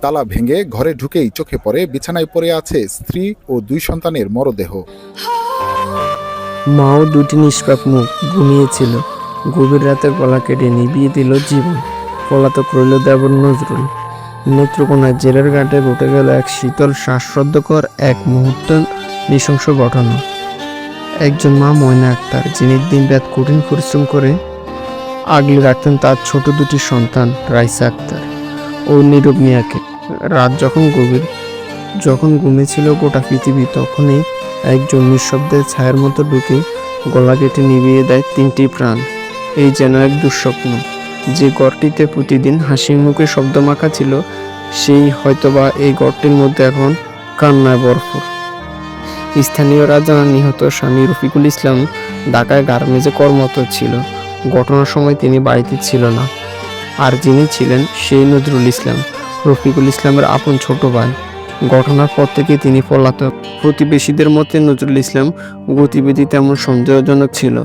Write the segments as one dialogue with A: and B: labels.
A: তালা ভেঙে ঘরে ঢুকেই চোখে পড়ে, বিছানায় পড়ে আছে স্ত্রী ও দুই সন্তানের মরদেহ।
B: মাও দুটি নিষ্পাপ মুখ ঘুমিয়েছিল। গভীর রাতের গলা কেটে নিভিয়ে দিল জীবন। পলাতক রইল দেবর নজরুল। নেত্রকোনায় জেলের ঘাটে ঘটে গেল এক শীতল, শ্বাসরুদ্ধকর এক মুহূর্ত নৃশংস ঘটনা। একজন মা ময়না আক্তার, যিনি দিন দিনরাত কঠিন পরিশ্রম করে আগলে রাখতেন তার ছোট দুটি সন্তান রাইসা আক্তার। ও নীরব মিয়াকে। রাত যখন গভীর, যখন ঘুমিয়েছিল গোটা পৃথিবী, তখনই একজন নিঃশব্দের ছায়ার মতো ঢুকে গলা কেটে নিভিয়ে দেয় তিনটি প্রাণ। এই যেন এক দুঃস্বপ্ন। যে ঘরটিতে প্রতিদিন হাসি মুখে শব্দ মাখা ছিল, সেই হয়তোবা এই ঘরটির মধ্যে এখন কান্নায় বরফ স্থানীয়রা জানান নিহত স্বামী রফিকুল ইসলাম ঢাকায় গার্মেজে কর্মরত ছিল। ঘটনার সময় তিনি বাড়িতে ছিল না। আর যিনি ছিলেন সেই নজরুল ইসলাম, রফিকুল ইসলামের আপন ছোট ভাই। ঘটনার পর থেকে তিনি পলাতক। প্রতিবেশীদের মতে নজরুল ইসলাম গতিবিধি তেমন সন্দেহজনক ছিল।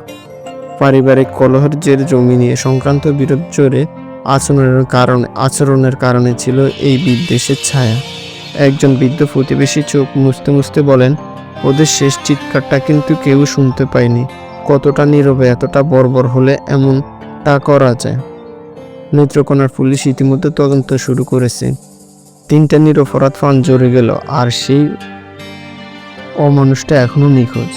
B: পারিবারিক কলহের জের জমি নিয়ে সংক্রান্ত বিরোধ জোরে আচরণের কারণে আচরণের কারণে ছিল এই বিদ্বেষের ছায়া। একজন বৃদ্ধ প্রতিবেশী চোখ মুছতে মুছতে বলেন, ওদের শেষ চিৎকারটা কিন্তু কেউ শুনতে পায়নি। কতটা নীরবে, এতটা বর্বর হলে এমনটা করা যায়? নেত্রকোনার পুলিশ ইতিমধ্যে তদন্ত শুরু করেছে। তিনটা নিরপরাধ ফান জড়ে গেল, আর সেই অমানুষটা এখনও নিখোঁজ।